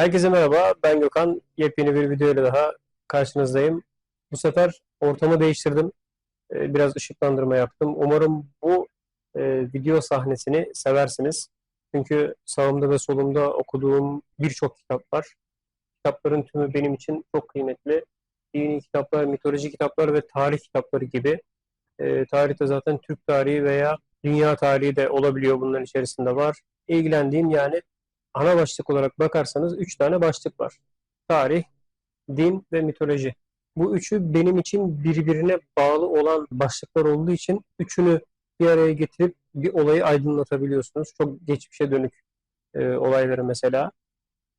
Herkese merhaba, ben Gökhan. Yepyeni bir video ile daha karşınızdayım. Bu sefer ortamı değiştirdim. Ee, Biraz ışıklandırma yaptım. Umarım bu e, video sahnesini seversiniz. Çünkü sağımda ve solumda okuduğum birçok kitap var. Kitapların tümü benim için çok kıymetli. Dini kitaplar, mitoloji kitaplar ve tarih kitapları gibi. Ee, Tarihte zaten Türk tarihi veya dünya tarihi de olabiliyor bunların içerisinde var. İlgilendiğim yani ana başlık olarak bakarsanız üç tane başlık var. Tarih, din ve mitoloji. Bu üçü benim için birbirine bağlı olan başlıklar olduğu için üçünü bir araya getirip bir olayı aydınlatabiliyorsunuz. Çok geçmişe dönük e, olayları mesela.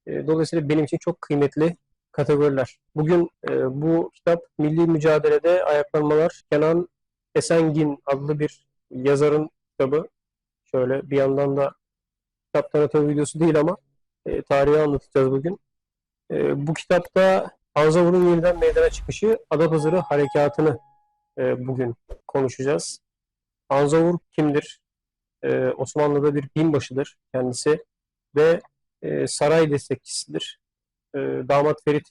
E, dolayısıyla benim için çok kıymetli kategoriler. Bugün e, bu kitap Milli Mücadele'de Ayaklanmalar Kenan Esengin adlı bir yazarın kitabı. Şöyle bir yandan da kitap tanıtım videosu değil ama e, tarihi anlatacağız bugün. E, bu kitapta Anzavur'un yeniden meydana çıkışı Adapazarı Harekatı'nı e, bugün konuşacağız. Anzavur kimdir? E, Osmanlı'da bir binbaşıdır kendisi ve e, saray destekçisidir. E, Damat Ferit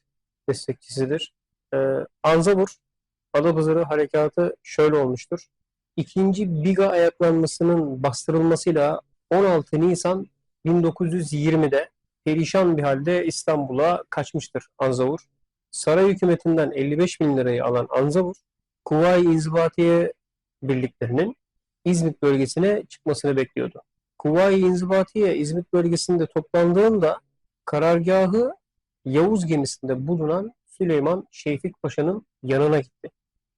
destekçisidir. E, Anzavur Adapazarı Harekatı şöyle olmuştur. İkinci Biga ayaklanmasının bastırılmasıyla 16 Nisan 1920'de perişan bir halde İstanbul'a kaçmıştır Anzavur. Saray hükümetinden 55 bin lirayı alan Anzavur, Kuvayi İnzibatiye birliklerinin İzmit bölgesine çıkmasını bekliyordu. Kuvayi İnzibatiye İzmit bölgesinde toplandığında karargahı Yavuz gemisinde bulunan Süleyman Şevfik Paşa'nın yanına gitti.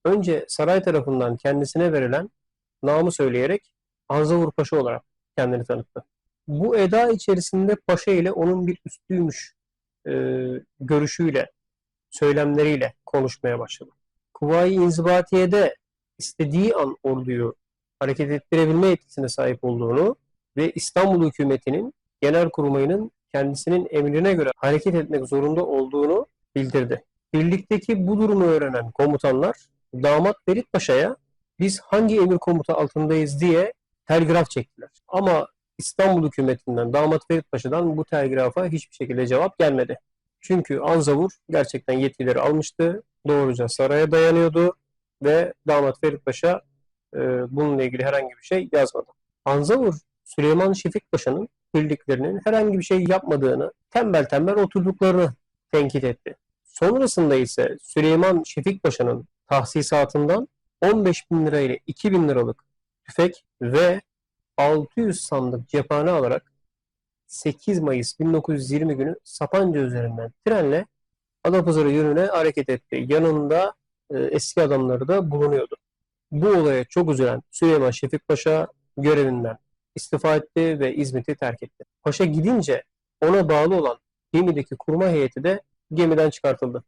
Önce saray tarafından kendisine verilen namı söyleyerek Anzavur Paşa olarak kendini tanıttı. Bu eda içerisinde Paşa ile onun bir üstüymüş e, görüşüyle, söylemleriyle konuşmaya başladı. Kuvayi İnzibatiye'de istediği an orduyu hareket ettirebilme yetkisine sahip olduğunu ve İstanbul hükümetinin genel kurmayının kendisinin emrine göre hareket etmek zorunda olduğunu bildirdi. Birlikteki bu durumu öğrenen komutanlar damat Ferit Paşa'ya biz hangi emir komuta altındayız diye telgraf çektiler. Ama İstanbul hükümetinden damat Ferit Paşa'dan bu telgrafa hiçbir şekilde cevap gelmedi. Çünkü Anzavur gerçekten yetkileri almıştı. Doğruca saraya dayanıyordu ve damat Ferit Paşa e, bununla ilgili herhangi bir şey yazmadı. Anzavur Süleyman Şefik Paşa'nın birliklerinin herhangi bir şey yapmadığını, tembel tembel oturduklarını tenkit etti. Sonrasında ise Süleyman Şefik Paşa'nın tahsisatından 15 bin lira ile 2 bin liralık tüfek ve 600 sandık cephane alarak 8 Mayıs 1920 günü Sapanca üzerinden trenle Adapazarı yönüne hareket etti. Yanında e, eski adamları da bulunuyordu. Bu olaya çok üzülen Süleyman Şefik Paşa görevinden istifa etti ve İzmit'i terk etti. Paşa gidince ona bağlı olan gemideki kurma heyeti de gemiden çıkartıldı.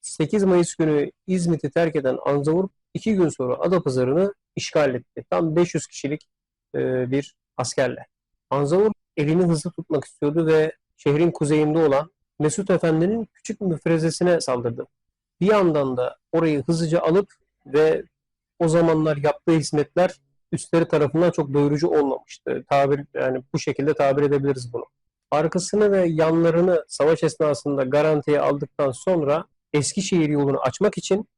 8 Mayıs günü İzmit'i terk eden Anzavur iki gün sonra Adapazarı'nı işgal etti. Tam 500 kişilik e, bir askerle. Anzavur elini hızlı tutmak istiyordu ve şehrin kuzeyinde olan Mesut Efendi'nin küçük müfrezesine saldırdı. Bir yandan da orayı hızlıca alıp ve o zamanlar yaptığı hizmetler üstleri tarafından çok doyurucu olmamıştı. Tabir yani bu şekilde tabir edebiliriz bunu. Arkasını ve yanlarını savaş esnasında garantiye aldıktan sonra Eskişehir yolunu açmak için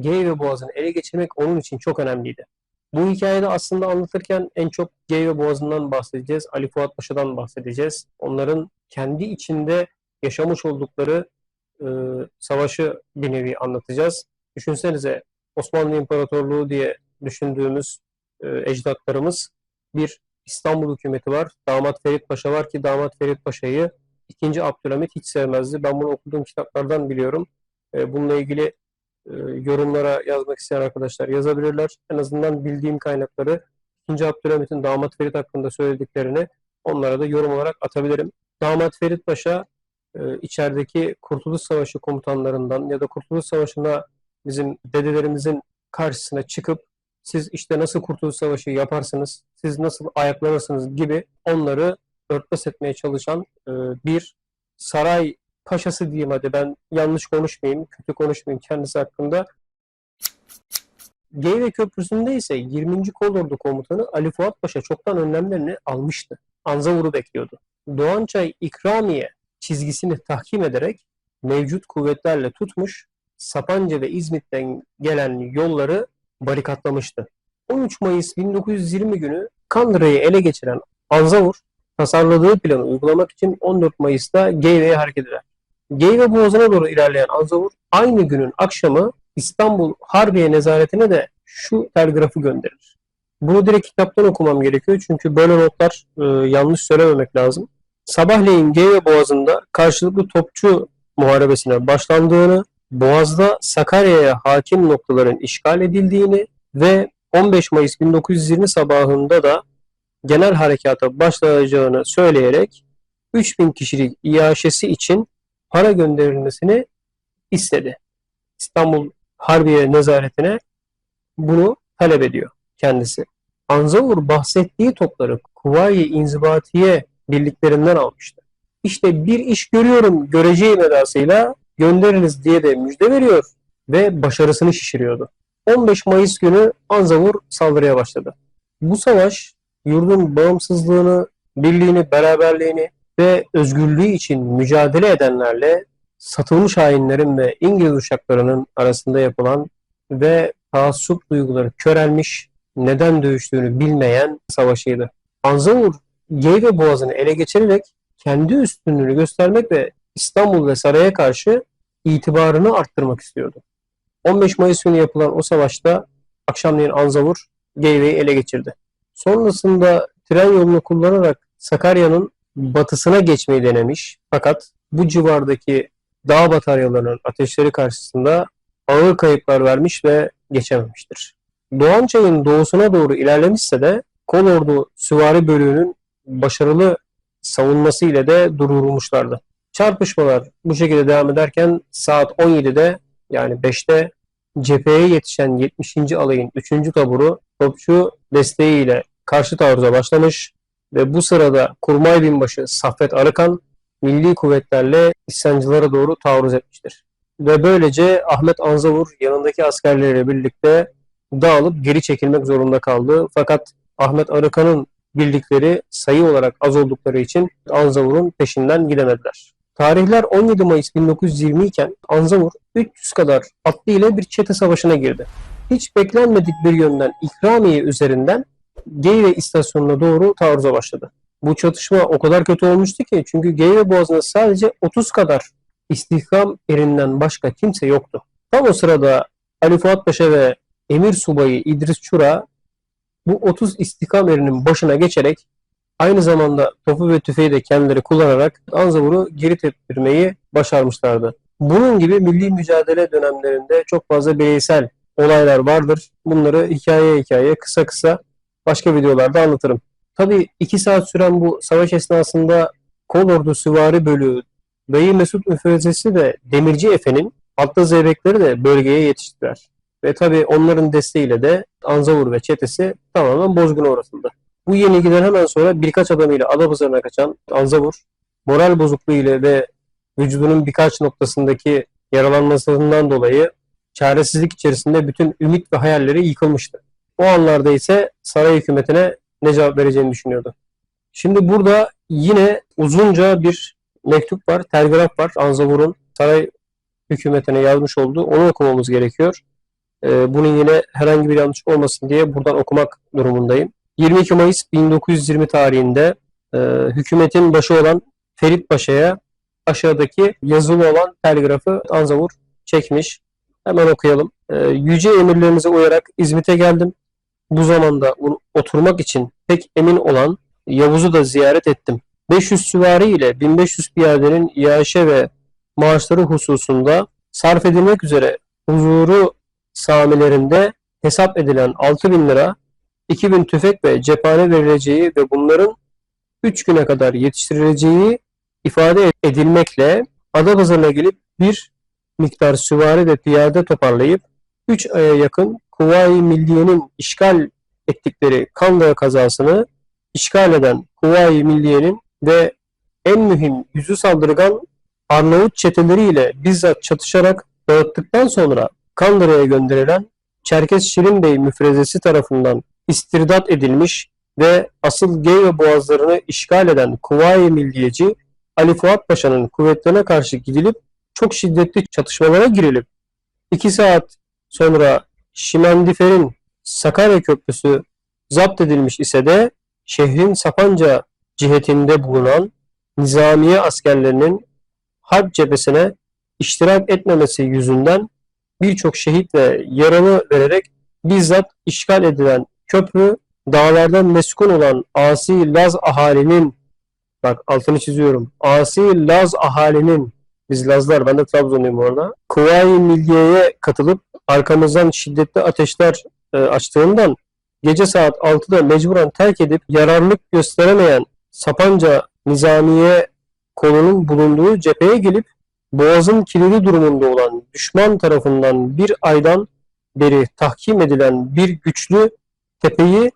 Geyve Boğazı'nı ele geçirmek onun için çok önemliydi. Bu hikayede aslında anlatırken en çok Geyve Boğazı'ndan bahsedeceğiz. Ali Fuat Paşa'dan bahsedeceğiz. Onların kendi içinde yaşamış oldukları e, savaşı bir nevi anlatacağız. Düşünsenize Osmanlı İmparatorluğu diye düşündüğümüz e, ecdatlarımız bir İstanbul hükümeti var. Damat Ferit Paşa var ki Damat Ferit Paşa'yı 2. Abdülhamit hiç sevmezdi. Ben bunu okuduğum kitaplardan biliyorum. E, bununla ilgili e, yorumlara yazmak isteyen arkadaşlar yazabilirler. En azından bildiğim kaynakları 2. Abdülhamit'in Damat Ferit hakkında söylediklerini onlara da yorum olarak atabilirim. Damat Ferit Paşa e, içerideki Kurtuluş Savaşı komutanlarından ya da Kurtuluş Savaşı'nda bizim dedelerimizin karşısına çıkıp siz işte nasıl Kurtuluş Savaşı yaparsınız, siz nasıl ayaklanırsınız gibi onları örtbas etmeye çalışan e, bir saray paşası diyeyim hadi ben yanlış konuşmayayım, kötü konuşmayayım kendisi hakkında. Geyve Köprüsü'nde ise 20. Kolordu Komutanı Ali Fuat Paşa çoktan önlemlerini almıştı. Anzavur'u bekliyordu. Doğançay İkramiye çizgisini tahkim ederek mevcut kuvvetlerle tutmuş, Sapanca ve İzmit'ten gelen yolları barikatlamıştı. 13 Mayıs 1920 günü Kandıra'yı ele geçiren Anzavur, tasarladığı planı uygulamak için 14 Mayıs'ta Geyve'ye hareket eder. Geyve Boğazı'na doğru ilerleyen Anzavur, aynı günün akşamı İstanbul Harbiye Nezaretine de şu telgrafı gönderir. Bunu direkt kitaptan okumam gerekiyor çünkü böyle notlar e, yanlış söylememek lazım. Sabahleyin Geyve Boğazı'nda karşılıklı topçu muharebesine başlandığını, Boğaz'da Sakarya'ya hakim noktaların işgal edildiğini ve 15 Mayıs 1920 sabahında da genel harekata başlayacağını söyleyerek 3000 kişilik iaşesi için para gönderilmesini istedi. İstanbul Harbiye Nezaretine bunu talep ediyor kendisi. Anzavur bahsettiği topları Kuvayi İnzibatiye birliklerinden almıştı. İşte bir iş görüyorum göreceğim edasıyla gönderiniz diye de müjde veriyor ve başarısını şişiriyordu. 15 Mayıs günü Anzavur saldırıya başladı. Bu savaş yurdun bağımsızlığını, birliğini, beraberliğini ve özgürlüğü için mücadele edenlerle satılmış hainlerin ve İngiliz uçaklarının arasında yapılan ve taassup duyguları körelmiş, neden dövüştüğünü bilmeyen savaşıydı. Anzavur Geyve Boğazı'nı ele geçirerek kendi üstünlüğünü göstermek ve İstanbul ve saraya karşı itibarını arttırmak istiyordu. 15 Mayıs günü yapılan o savaşta akşamleyin Anzavur Geyve'yi ele geçirdi. Sonrasında tren yolunu kullanarak Sakarya'nın batısına geçmeyi denemiş fakat bu civardaki dağ bataryalarının ateşleri karşısında ağır kayıplar vermiş ve geçememiştir. Doğançay'ın doğusuna doğru ilerlemişse de Kolordu Süvari Bölüğü'nün başarılı savunması ile de durdurulmuşlardı. Çarpışmalar bu şekilde devam ederken saat 17'de yani 5'te cepheye yetişen 70. alayın 3. taburu topçu desteğiyle karşı taarruza başlamış ve bu sırada Kurmay Binbaşı Saffet Arıkan milli kuvvetlerle isyancılara doğru taarruz etmiştir. Ve böylece Ahmet Anzavur yanındaki askerleriyle birlikte dağılıp geri çekilmek zorunda kaldı. Fakat Ahmet Arıkan'ın birlikleri sayı olarak az oldukları için Anzavur'un peşinden gidemediler. Tarihler 17 Mayıs 1920 iken Anzavur 300 kadar atlı ile bir çete savaşına girdi. Hiç beklenmedik bir yönden İkramiye üzerinden Geyve istasyonuna doğru taarruza başladı. Bu çatışma o kadar kötü olmuştu ki çünkü Geyve Boğazı'nda sadece 30 kadar istihkam erinden başka kimse yoktu. Tam o sırada Ali Fuat Paşa ve Emir Subayı İdris Çura bu 30 istihkam erinin başına geçerek aynı zamanda topu ve tüfeği de kendileri kullanarak Anzavur'u geri teptirmeyi başarmışlardı. Bunun gibi milli mücadele dönemlerinde çok fazla bireysel olaylar vardır. Bunları hikaye hikaye kısa kısa başka videolarda anlatırım. Tabii 2 saat süren bu savaş esnasında Kolordu Süvari Bölüğü, Bey Mesut Müfrezesi ve Demirci Efe'nin atlı zeybekleri de bölgeye yetiştiler. Ve tabii onların desteğiyle de Anzavur ve çetesi tamamen bozguna uğratıldı. Bu yenilgiden hemen sonra birkaç adamıyla Adapazarı'na kaçan Anzavur, moral bozukluğu ile ve vücudunun birkaç noktasındaki yaralanmasından dolayı çaresizlik içerisinde bütün ümit ve hayalleri yıkılmıştı. O anlarda ise saray hükümetine ne cevap vereceğini düşünüyordu. Şimdi burada yine uzunca bir mektup var, telgraf var. Anzavur'un saray hükümetine yazmış olduğu. Onu okumamız gerekiyor. Ee, bunun yine herhangi bir yanlış olmasın diye buradan okumak durumundayım. 22 Mayıs 1920 tarihinde e, hükümetin başı olan Ferit Paşa'ya aşağıdaki yazılı olan telgrafı Anzavur çekmiş. Hemen okuyalım. E, yüce emirlerinize uyarak İzmit'e geldim. Bu zamanda oturmak için pek emin olan Yavuz'u da ziyaret ettim. 500 süvari ile 1500 piyadenin iaşe ve maaşları hususunda sarf edilmek üzere huzuru samilerinde hesap edilen 6000 lira, 2000 tüfek ve cephane verileceği ve bunların 3 güne kadar yetiştirileceği ifade edilmekle Adapazarı'na gelip bir miktar süvari ve piyade toparlayıp 3 aya yakın Kuvayi Milliye'nin işgal ettikleri Kandıra kazasını işgal eden Kuvayi Milliye'nin ve en mühim yüzü saldırgan Arnavut çeteleriyle bizzat çatışarak dağıttıktan sonra Kandıra'ya gönderilen Çerkes Şirin Bey müfrezesi tarafından istirdat edilmiş ve asıl Geyve boğazlarını işgal eden Kuvayi Milliyeci Ali Fuat Paşa'nın kuvvetlerine karşı gidilip çok şiddetli çatışmalara girilip 2 saat sonra Şimendifer'in Sakarya Köprüsü zapt edilmiş ise de şehrin Sapanca cihetinde bulunan nizamiye askerlerinin harp cephesine iştirak etmemesi yüzünden birçok şehit ve yaralı vererek bizzat işgal edilen köprü dağlardan meskun olan asi Laz ahalinin bak altını çiziyorum. Asi Laz ahalinin biz Lazlar ben de Trabzonluyum orada. Kuvayi Milliye'ye katılıp arkamızdan şiddetli ateşler e, açtığından gece saat 6'da mecburen terk edip yararlık gösteremeyen Sapanca Nizamiye kolunun bulunduğu cepheye gelip Boğaz'ın kilidi durumunda olan düşman tarafından bir aydan beri tahkim edilen bir güçlü tepeyi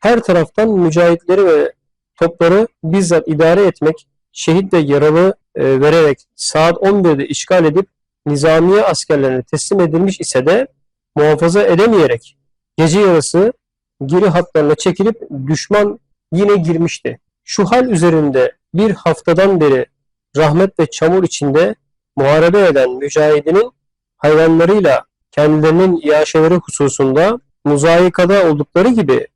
her taraftan mücahitleri ve topları bizzat idare etmek, şehit ve yaralı e, vererek saat 11'de işgal edip nizamiye askerlerine teslim edilmiş ise de muhafaza edemeyerek gece yarısı geri hatlarına çekilip düşman yine girmişti. Şu hal üzerinde bir haftadan beri rahmet ve çamur içinde muharebe eden mücahidinin hayvanlarıyla kendilerinin iaşeleri hususunda muzayikada oldukları gibi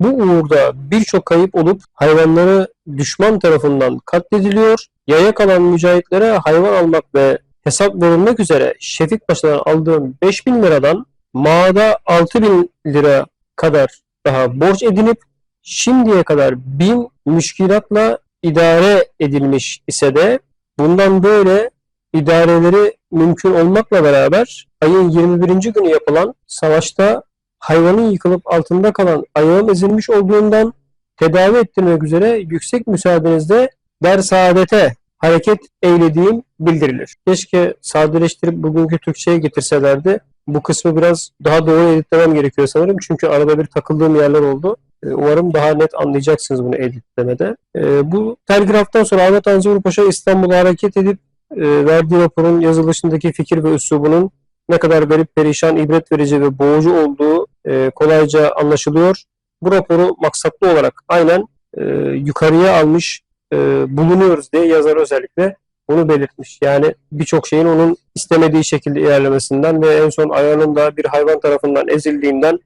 bu uğurda birçok kayıp olup hayvanları düşman tarafından katlediliyor. Yaya kalan mücahitlere hayvan almak ve hesap verilmek üzere Şefik Paşa'dan aldığım 5000 liradan mağada 6000 lira kadar daha borç edinip şimdiye kadar 1000 müşkilatla idare edilmiş ise de bundan böyle idareleri mümkün olmakla beraber ayın 21. günü yapılan savaşta hayvanın yıkılıp altında kalan ayağım ezilmiş olduğundan tedavi ettirmek üzere yüksek müsaadenizle der saadete hareket eylediğim bildirilir. Keşke sadeleştirip bugünkü Türkçe'ye getirselerdi. Bu kısmı biraz daha doğru editlemem gerekiyor sanırım. Çünkü arada bir takıldığım yerler oldu. E, Umarım daha net anlayacaksınız bunu editlemede. E, Bu telgraftan sonra Ahmet Anzavur Paşa İstanbul'a hareket edip e, verdiği raporun yazılışındaki fikir ve üslubunun ne kadar garip, perişan, ibret verici ve boğucu olduğu e, kolayca anlaşılıyor. Bu raporu maksatlı olarak aynen e, yukarıya almış e, bulunuyoruz diye yazar özellikle bunu belirtmiş. Yani birçok şeyin onun istemediği şekilde ilerlemesinden ve en son ayağının da bir hayvan tarafından ezildiğinden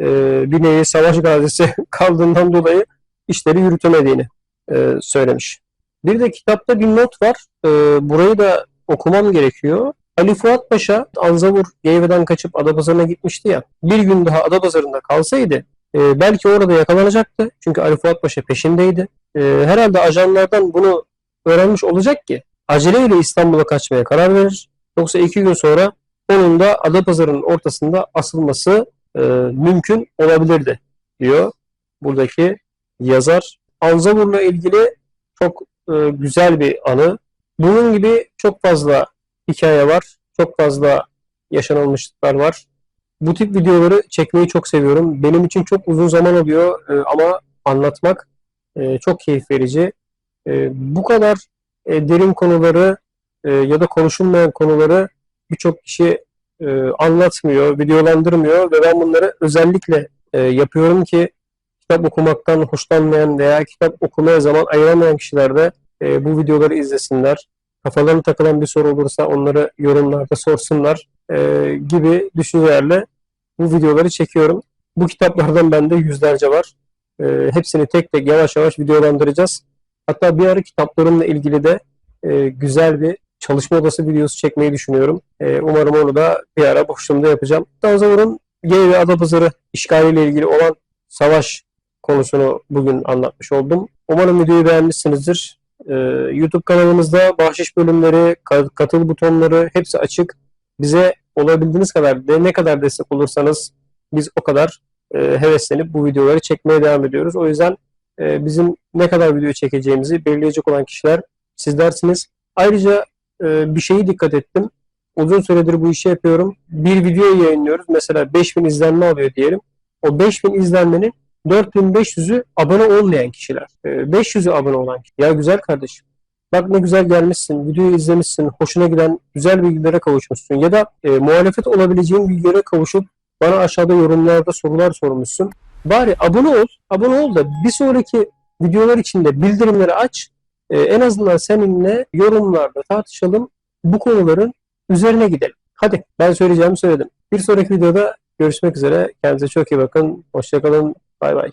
e, bir nevi savaş gazisi kaldığından dolayı işleri yürütemediğini e, söylemiş. Bir de kitapta bir not var. E, burayı da okumam gerekiyor. Ali Fuat Paşa Anzavur Geyve'den kaçıp Adapazarı'na gitmişti ya. Bir gün daha Adapazarı'nda kalsaydı e, belki orada yakalanacaktı. Çünkü Ali Fuat Paşa peşindeydi. E, herhalde ajanlardan bunu öğrenmiş olacak ki aceleyle İstanbul'a kaçmaya karar verir. Yoksa iki gün sonra onun da Adapazarı'nın ortasında asılması e, mümkün olabilirdi diyor buradaki yazar. Anzavur'la ilgili çok e, güzel bir anı. Bunun gibi çok fazla hikaye var. Çok fazla yaşanılmışlıklar var. Bu tip videoları çekmeyi çok seviyorum. Benim için çok uzun zaman oluyor e, ama anlatmak e, çok keyif verici. E, bu kadar e, derin konuları e, ya da konuşulmayan konuları birçok kişi e, anlatmıyor, videolandırmıyor ve ben bunları özellikle e, yapıyorum ki kitap okumaktan hoşlanmayan veya kitap okumaya zaman ayıramayan kişiler de e, bu videoları izlesinler. Kafalarına takılan bir soru olursa onları yorumlarda sorsunlar e, gibi düşüncelerle bu videoları çekiyorum. Bu kitaplardan bende yüzlerce var. E, hepsini tek tek yavaş yavaş videolandıracağız. Hatta bir ara kitaplarımla ilgili de e, güzel bir çalışma odası videosu çekmeyi düşünüyorum. E, umarım onu da bir ara boşluğumda yapacağım. Tanzavur'un Gey ve Adapazarı işgaliyle ilgili olan savaş konusunu bugün anlatmış oldum. Umarım videoyu beğenmişsinizdir. Ee, YouTube kanalımızda bahşiş bölümleri, ka- katıl butonları hepsi açık. Bize olabildiğiniz kadar de ne kadar destek olursanız biz o kadar e, heveslenip bu videoları çekmeye devam ediyoruz. O yüzden e, bizim ne kadar video çekeceğimizi belirleyecek olan kişiler sizlersiniz. Ayrıca e, bir şeyi dikkat ettim. Uzun süredir bu işi yapıyorum. Bir video yayınlıyoruz. Mesela 5000 izlenme alıyor diyelim. O 5000 izlenmenin 4500'ü abone olmayan kişiler. E, 500'ü abone olan kişiler. Ya güzel kardeşim. Bak ne güzel gelmişsin, videoyu izlemişsin, hoşuna giden güzel bilgilere kavuşmuşsun ya da e, muhalefet olabileceğin bilgilere kavuşup bana aşağıda yorumlarda sorular sormuşsun. Bari abone ol, abone ol da bir sonraki videolar içinde bildirimleri aç. E, en azından seninle yorumlarda tartışalım. Bu konuların üzerine gidelim. Hadi ben söyleyeceğimi söyledim. Bir sonraki videoda görüşmek üzere. Kendinize çok iyi bakın. Hoşçakalın. Bay bay.